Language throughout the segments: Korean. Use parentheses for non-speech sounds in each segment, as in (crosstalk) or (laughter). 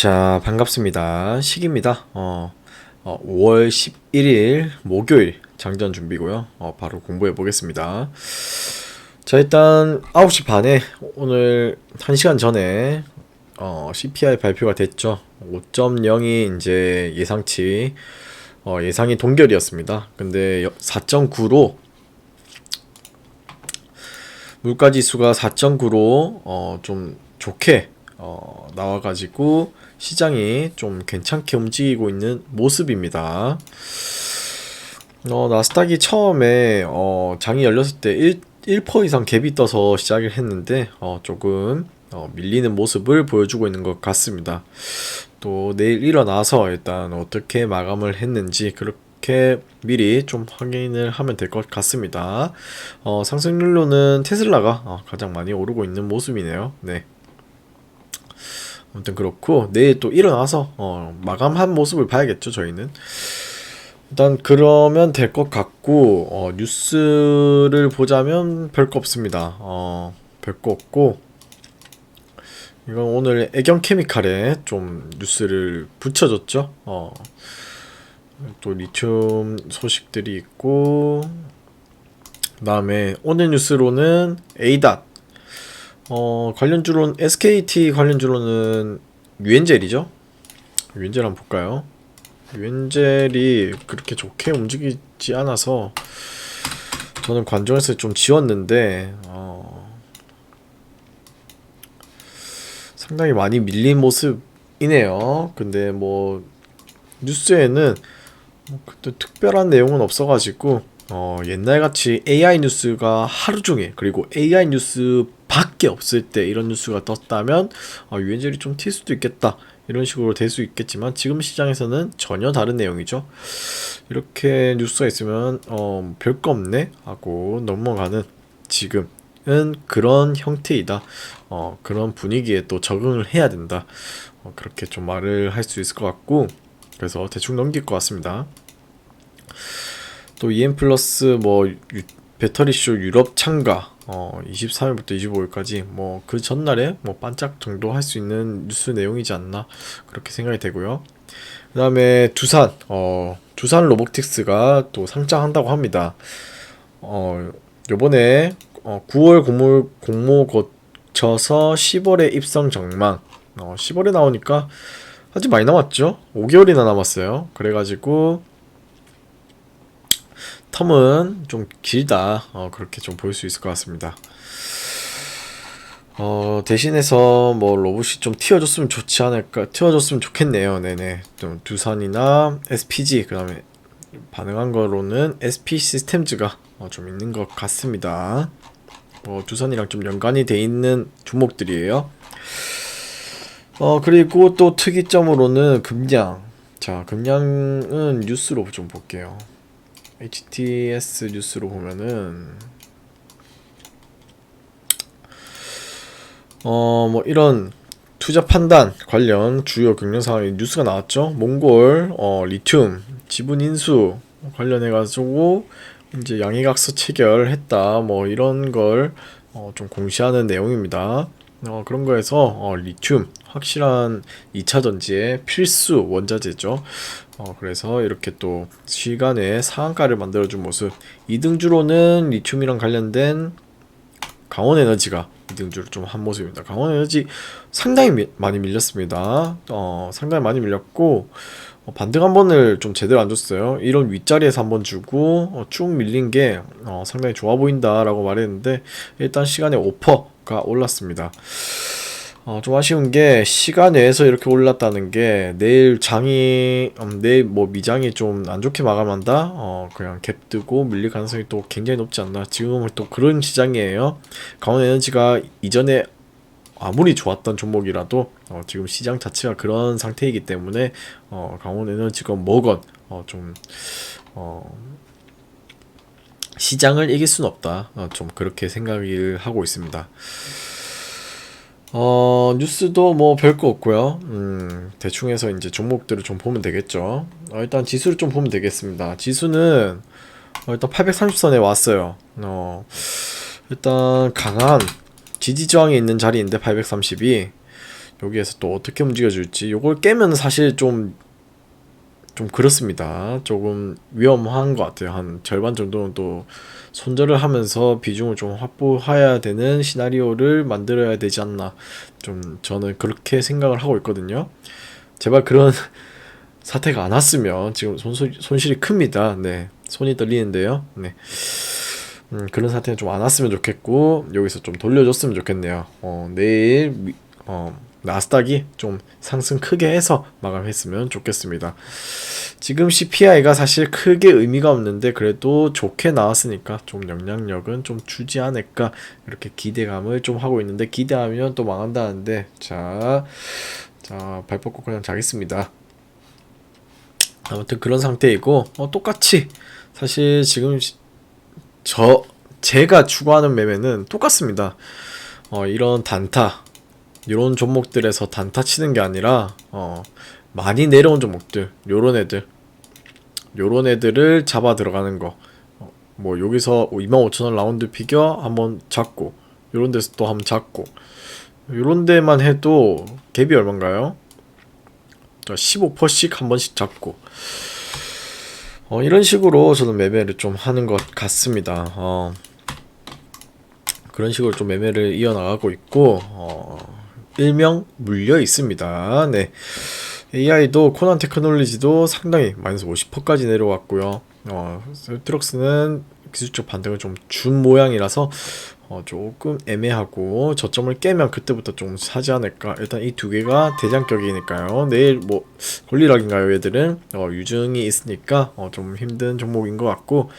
자, 반갑습니다. 식입니다. 어, 어, 5월 11일 목요일 장전 준비고요. 어, 바로 공부해 보겠습니다. 자, 일단 9시 반에 오늘 1시간 전에 어, CPI 발표가 됐죠. 5.0이 이제 예상치 어, 예상이 동결이었습니다. 근데 4.9로 물가 지수가 4.9로 어, 좀 좋게 어, 나와가지고 시장이 좀 괜찮게 움직이고 있는 모습입니다. 어, 나스닥이 처음에 어, 장이 열렸을 때 1, 1% 이상 갭이 떠서 시작을 했는데 어, 조금 어, 밀리는 모습을 보여주고 있는 것 같습니다. 또 내일 일어나서 일단 어떻게 마감을 했는지 그렇게 미리 좀 확인을 하면 될 것 같습니다. 어, 상승률로는 테슬라가 어, 가장 많이 오르고 있는 모습이네요. 네. 아무튼 그렇고 내일 또 일어나서 어, 마감한 모습을 봐야겠죠 저희는. 일단 그러면 될 것 같고 어, 뉴스를 보자면 별거 없습니다. 어, 별거 없고. 이건 오늘 애경 케미칼에 좀 뉴스를 붙여줬죠. 어, 또 리튬 소식들이 있고 그 다음에 오늘 뉴스로는 에이닷 어, 관련주로는 SKT 관련주로는 유엔젤이죠. 유엔젤 한번 볼까요? 유엔젤이 그렇게 좋게 움직이지 않아서 저는 관종에서 좀 지웠는데 어, 상당히 많이 밀린 모습이네요. 근데 뭐 뉴스에는 뭐 그때 특별한 내용은 없어가지고 어, 옛날같이 AI 뉴스가 하루 종일 그리고 AI 뉴스 밖에 없을 때 이런 뉴스가 떴다면 어, 유엔젤이 좀 튈 수도 있겠다. 이런 식으로 될 수 있겠지만 지금 시장에서는 전혀 다른 내용이죠. 이렇게 뉴스가 있으면 어, 별거 없네 하고 넘어가는 지금 은 그런 형태이다. 어, 그런 분위기에 또 적응을 해야 된다. 어, 그렇게 좀 말을 할 수 있을 것 같고 그래서 대충 넘길 것 같습니다. 또 EM 플러스 뭐 유, 배터리쇼 유럽 참가 어 23일부터 25일까지 뭐 그 전날에 뭐 반짝 정도 할 수 있는 뉴스 내용이지 않나 그렇게 생각이 되고요. 그다음에 두산 어 두산 로보틱스가 또 상장한다고 합니다. 어 요번에 어 9월 공모 공모 거쳐서 10월에 입성 정망 어 10월에 나오니까 아직 많이 남았죠. 5개월이나 남았어요. 그래가지고 텀은 좀 길다. 어, 그렇게 좀 보일 수 있을 것 같습니다. 어, 대신해서 뭐 로봇이 좀 튀어줬으면 좋지 않을까 튀어줬으면 좋겠네요. 네네. 좀 두산이나 SPG 그 다음에 반응한 거로는 SP 시스템즈가 어, 좀 있는 것 같습니다. 어, 두산이랑 좀 연관이 돼 있는 종목들이에요. 어 그리고 또 특이점으로는 금량 자 금량은 뉴스로 좀 볼게요 HTS 뉴스로 보면은 어 뭐 이런 투자 판단 관련 주요 경영 상황의 뉴스가 나왔죠. 몽골 어 리튬 지분 인수 관련해 가지고 이제 양해각서 체결했다. 뭐 이런 걸 어, 좀 공시하는 내용입니다. 어, 그런 거에서 어, 리튬 확실한 2차 전지의 필수 원자재죠. 어, 그래서 이렇게 또 시간에 상한가를 만들어준 모습. 2등주로는 리튬이랑 관련된 강원 에너지가 2등주로 좀한 모습입니다. 강원 에너지 상당히 미, 많이 밀렸습니다. 어, 상당히 많이 밀렸고 어, 반등 한 번을 좀 제대로 안 줬어요. 이런 윗자리에서 한 번 주고 어, 쭉 밀린 게 어, 상당히 좋아 보인다라고 말했는데 일단 시간에 5% 가 올랐습니다. 어, 좀 아쉬운 게 시간 내에서 이렇게 올랐다는 게 내일 장이 음, 내일 뭐 미장이 좀 안 좋게 마감한다. 어, 그냥 갭 뜨고 밀릴 가능성이 또 굉장히 높지 않나. 지금은 또 그런 시장이에요. 강원에너지가 이전에 아무리 좋았던 종목이라도 어, 지금 시장 자체가 그런 상태이기 때문에 어, 강원에너지가 뭐건 어, 좀 어, 시장을 이길 수는 없다. 어, 좀 그렇게 생각을 하고 있습니다. 어, 뉴스도 뭐 별거 없고요. 음, 대충 해서 이제 종목들을 좀 보면 되겠죠. 어, 일단 지수를 좀 보면 되겠습니다. 지수는 어, 일단 830선에 왔어요. 어, 일단 강한 지지 저항이 있는 자리인데 830이 여기에서 또 어떻게 움직여줄지 요걸 깨면 사실 좀 좀 그렇습니다. 조금 위험한 것 같아요. 한 절반 정도는 또 손절을 하면서 비중을 좀 확보해야 되는 시나리오를 만들어야 되지 않나. 좀 저는 그렇게 생각을 하고 있거든요. 제발 그런 (laughs) 사태가 안 왔으면 지금 손실, 손실이 큽니다. 네. 손이 떨리는데요. 네. 음, 그런 사태는 좀 안 왔으면 좋겠고 여기서 좀 돌려줬으면 좋겠네요. 어, 내일 미- 어, 나스닥이 좀 상승 크게 해서 마감했으면 좋겠습니다. 지금 CPI가 사실 크게 의미가 없는데 그래도 좋게 나왔으니까 좀 영향력은 좀 주지 않을까 이렇게 기대감을 좀 하고 있는데 기대하면 또 망한다는데 자, 자, 발 뻗고 그냥 자겠습니다. 아무튼 그런 상태이고 어, 똑같이 사실 지금 시- 저 제가 추구하는 매매는 똑같습니다. 어, 이런 단타 이런 종목들에서 단타 치는 게 아니라 어, 많이 내려온 종목들 요런 애들 요런 애들을 잡아 들어가는 거. 어, 뭐 여기서 25,000원 라운드 피겨 한번 잡고 요런 데서 또 한번 잡고 요런 데만 해도 갭이 얼마인가요? 15%씩 한 번씩 잡고 어, 이런 식으로 저는 매매를 좀 하는 것 같습니다. 어, 그런 식으로 좀 매매를 이어나가고 있고 어, 일명 물려 있습니다. 네. AI도 코난 테크놀로지도 상당히 마이너스 50%까지 내려왔고요. 어, 셀트럭스는 기술적 반등을 좀 준 모양이라서 어, 조금 애매하고 저점을 깨면 그때부터 좀 사지 않을까. 일단 이 두 개가 대장격이니까요. 내일 뭐 권리락인가요, 얘들은 어, 유증이 있으니까 어, 좀 힘든 종목인 것 같고.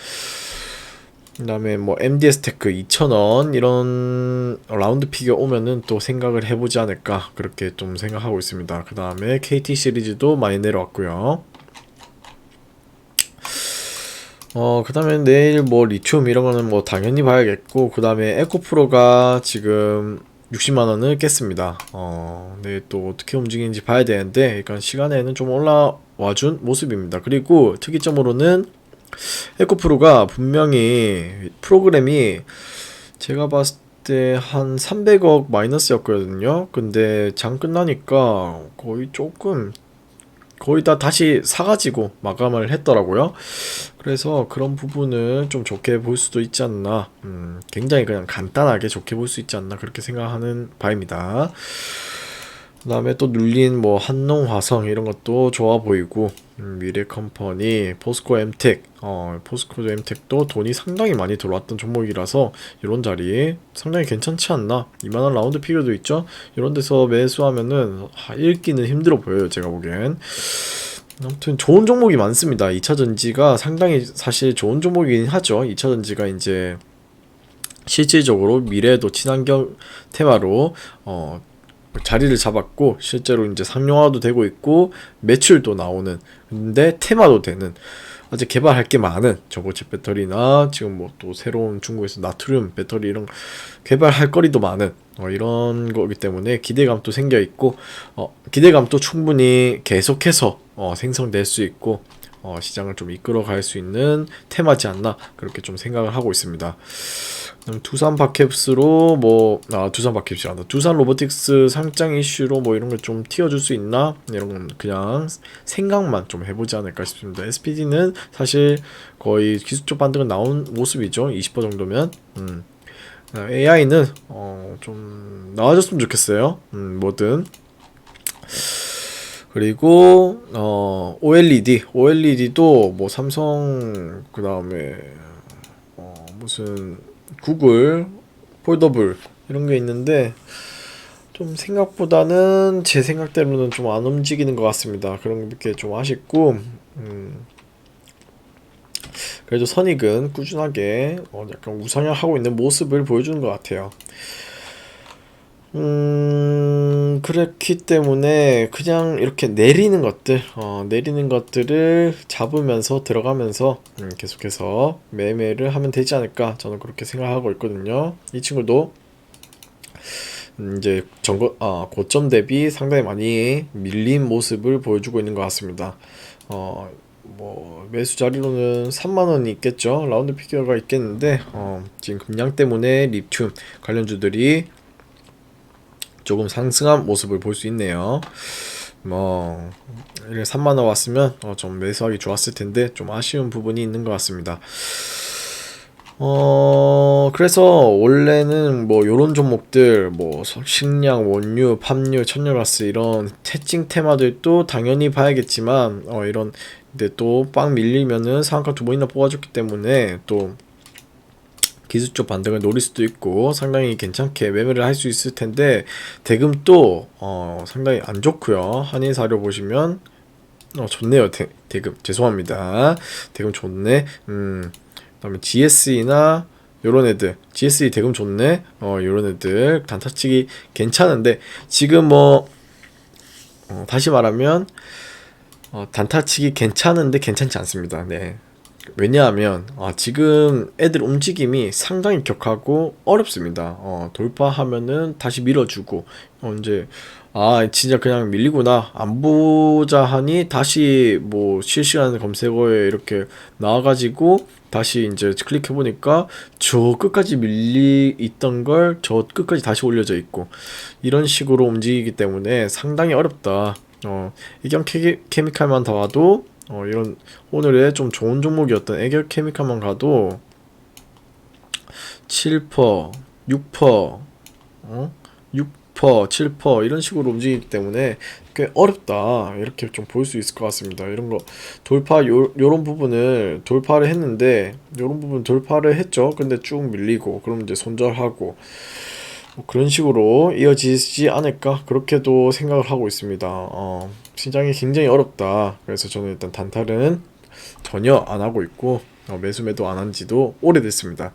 그다음에 뭐 MDS 테크 2,000원 이런 라운드 픽이 오면은 또 생각을 해보지 않을까 그렇게 좀 생각하고 있습니다. 그다음에 KT 시리즈도 많이 내려왔고요. 어 그 다음에 내일 뭐 리튬 이런 거는 뭐 당연히 봐야겠고 그 다음에 에코프로가 지금 60만 원을 깼습니다. 어, 네, 또 어떻게 움직이는지 봐야 되는데, 그러니까 시간에는 좀 올라와준 모습입니다. 그리고 특이점으로는 에코프로가 분명히 프로그램이 제가 봤을 때 한 300억 마이너스였거든요. 근데 장 끝나니까 거의 조금 거의 다 다시 사가지고 마감을 했더라고요. 그래서 그런 부분을 좀 좋게 볼 수도 있지 않나. 음, 굉장히 그냥 간단하게 좋게 볼 수 있지 않나 그렇게 생각하는 바입니다. 그 다음에 또 눌린 뭐 한농화성 이런 것도 좋아 보이고 음, 미래컴퍼니, 포스코 엠텍, 어 포스코 엠텍도 돈이 상당히 많이 들어왔던 종목이라서 이런 자리 상당히 괜찮지 않나? 이만한 라운드 피겨도 있죠. 이런 데서 매수하면은 아, 읽기는 힘들어 보여요 제가 보기엔. 아무튼 좋은 종목이 많습니다. 2차 전지가 상당히 사실 좋은 종목이긴 하죠. 2차 전지가 이제 실질적으로 미래도 친환경 테마로 어 자리를 잡았고 실제로 이제 상용화도 되고 있고 매출도 나오는 근데 테마도 되는 아직 개발할 게 많은 저고체 배터리나 지금 뭐 또 새로운 중국에서 나트륨 배터리 이런 개발할 거리도 많은 어, 이런 거기 때문에 기대감도 생겨 있고 어, 기대감도 충분히 계속해서 어, 생성될 수 있고 어, 시장을 좀 이끌어 갈 수 있는 테마지 않나 그렇게 좀 생각을 하고 있습니다. 두산 바캡스로 뭐 아 두산 바캡스 아니다 두산 로보틱스 상장 이슈로 뭐 이런 걸 좀 튀어줄 수 있나 이런 건 그냥 생각만 좀 해보지 않을까 싶습니다. SPD는 사실 거의 기술적 반등은 나온 모습이죠. 20% 정도면 음. AI는 어 좀 나아졌으면 좋겠어요. 음 뭐든 그리고 어 OLED OLED도 뭐 삼성 그 다음에 어 무슨 구글 폴더블 이런 게 있는데 좀 생각보다는 제 생각대로는 좀 안 움직이는 것 같습니다. 그런 게 좀 아쉽고 음 그래도 선익은 꾸준하게 어 약간 우상향하고 있는 모습을 보여주는 것 같아요. 음, 그렇기 때문에 그냥 이렇게 내리는 것들, 어, 내리는 것들을 잡으면서 들어가면서 음, 계속해서 매매를 하면 되지 않을까 저는 그렇게 생각하고 있거든요. 이 친구도 음, 이제 전거 아, 고점 대비 상당히 많이 밀린 모습을 보여주고 있는 것 같습니다. 어, 뭐 매수 자리로는 3만 원이 있겠죠. 라운드 피겨가 있겠는데 어, 지금 금량 때문에 리튬 관련주들이 조금 상승한 모습을 볼 수 있네요. 뭐 이렇게 3만 원 왔으면 어, 좀 매수하기 좋았을 텐데 좀 아쉬운 부분이 있는 것 같습니다. 어 그래서 원래는 뭐 요런 종목들 뭐 식량, 원유, 팜유, 천연가스 이런 채팅 테마들도 당연히 봐야겠지만 어 이런 근데 또 빵 밀리면은 상한가 두 번이나 뽑아줬기 때문에 또 기술적 반등을 노릴 수도 있고 상당히 괜찮게 매매를 할 수 있을 텐데 대금 또 어, 상당히 안 좋고요. 한인 사료 보시면 어 좋네요. 대, 대금 죄송합니다. 대금 좋네. 음 그다음에 GSE나 요런 애들 GSE 대금 좋네. 어 요런 애들 단타치기 괜찮은데 지금 뭐 어, 다시 말하면 어, 단타치기 괜찮은데 괜찮지 않습니다. 네. 왜냐하면 아, 지금 애들 움직임이 상당히 격하고 어렵습니다. 어, 돌파하면은 다시 밀어주고 어, 이제 아 진짜 그냥 밀리구나 안 보자 하니 다시 뭐 실시간 검색어에 이렇게 나와가지고 다시 이제 클릭해 보니까 저 끝까지 밀리 있던 걸 저 끝까지 다시 올려져 있고 이런 식으로 움직이기 때문에 상당히 어렵다. 어, 이경 케, 케미칼만 더 와도 어, 이런 오늘의 좀 좋은 종목이었던 애결 케미칼만 가도 7%, 6%, 어? 6%, 7% 이런 식으로 움직이기 때문에 꽤 어렵다 이렇게 좀 볼 수 있을 것 같습니다. 이런 거 돌파 요 요런 부분을 돌파를 했는데 요런 부분 돌파를 했죠. 근데 쭉 밀리고 그럼 이제 손절하고 뭐 그런 식으로 이어지지 않을까 그렇게도 생각을 하고 있습니다. 어, 시장이 굉장히 어렵다. 그래서 저는 일단 단타는 전혀 안 하고 있고 어, 매수 매도 안 한 지도 오래됐습니다.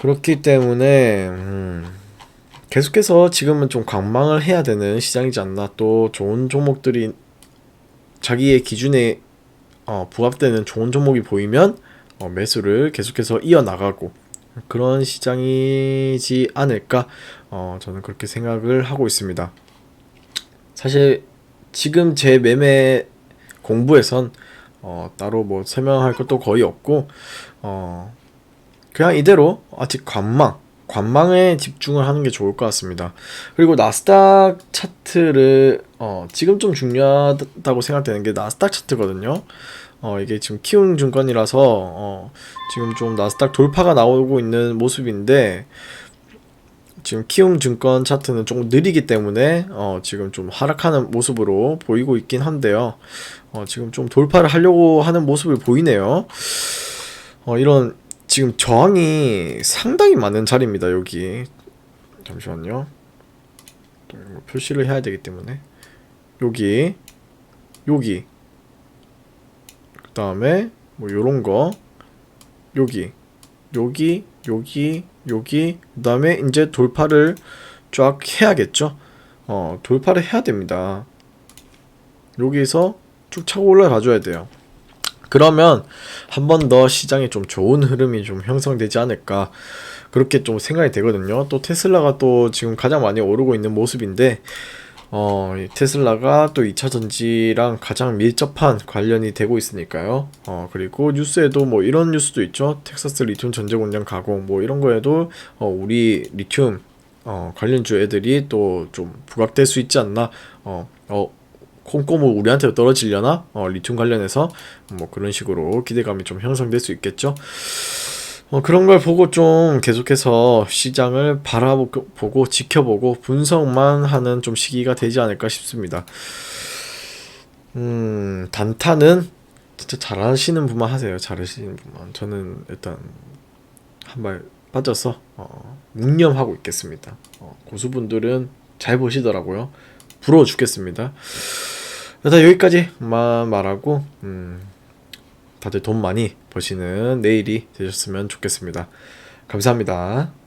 그렇기 때문에 음, 계속해서 지금은 좀 관망을 해야 되는 시장이지 않나 또 좋은 종목들이 자기의 기준에 어, 부합되는 좋은 종목이 보이면 어, 매수를 계속해서 이어나가고 그런 시장이지 않을까 어, 저는 그렇게 생각을 하고 있습니다. 사실 지금 제 매매 공부에선 어, 따로 뭐 설명할 것도 거의 없고 어, 그냥 이대로 아직 관망 관망에 집중을 하는 게 좋을 것 같습니다. 그리고 나스닥 차트를 어, 지금 좀 중요하다고 생각되는 게 나스닥 차트거든요. 어, 이게 지금 키움 증권이라서 어, 지금 좀 나스닥 돌파가 나오고 있는 모습인데 지금 키움 증권 차트는 조금 느리기 때문에 어, 지금 좀 하락하는 모습으로 보이고 있긴 한데요. 어, 지금 좀 돌파를 하려고 하는 모습을 보이네요. 어, 이런 지금 저항이 상당히 많은 자리입니다. 여기 잠시만요. 표시를 해야 되기 때문에 여기 여기 그 다음에 뭐 요런 거. 여기 여기 여기 여기. 그 다음에 이제 돌파를 쫙 해야겠죠? 어 돌파를 해야 됩니다. 여기서 쭉 차고 올라가 줘야 돼요. 그러면 한 번 더 시장에 좀 좋은 흐름이 좀 형성되지 않을까? 그렇게 좀 생각이 되거든요. 또 테슬라가 또 지금 가장 많이 오르고 있는 모습인데 어, 이 테슬라가 또 2차 전지랑 가장 밀접한 관련이 되고 있으니까요. 어, 그리고 뉴스에도 뭐 이런 뉴스도 있죠. 텍사스 리튬 전제 공장 가공 뭐 이런 거에도 어, 우리 리튬 어, 관련주 애들이 또 좀 부각될 수 있지 않나. 어, 어, 콩고물 우리한테 떨어지려나? 어, 리튬 관련해서 뭐 그런 식으로 기대감이 좀 형성될 수 있겠죠. 어, 그런 걸 보고 좀 계속해서 시장을 바라보고 지켜보고 분석만 하는 좀 시기가 되지 않을까 싶습니다. 음, 단타는 진짜 잘하시는 분만 하세요. 잘하시는 분만. 저는 일단 한 발 빠져서 어, 묵념하고 있겠습니다. 어, 고수분들은 잘 보시더라고요. 부러워 죽겠습니다. 일단 여기까지만 말하고 음, 다들 돈 많이 버시는 내일이 되셨으면 좋겠습니다. 감사합니다.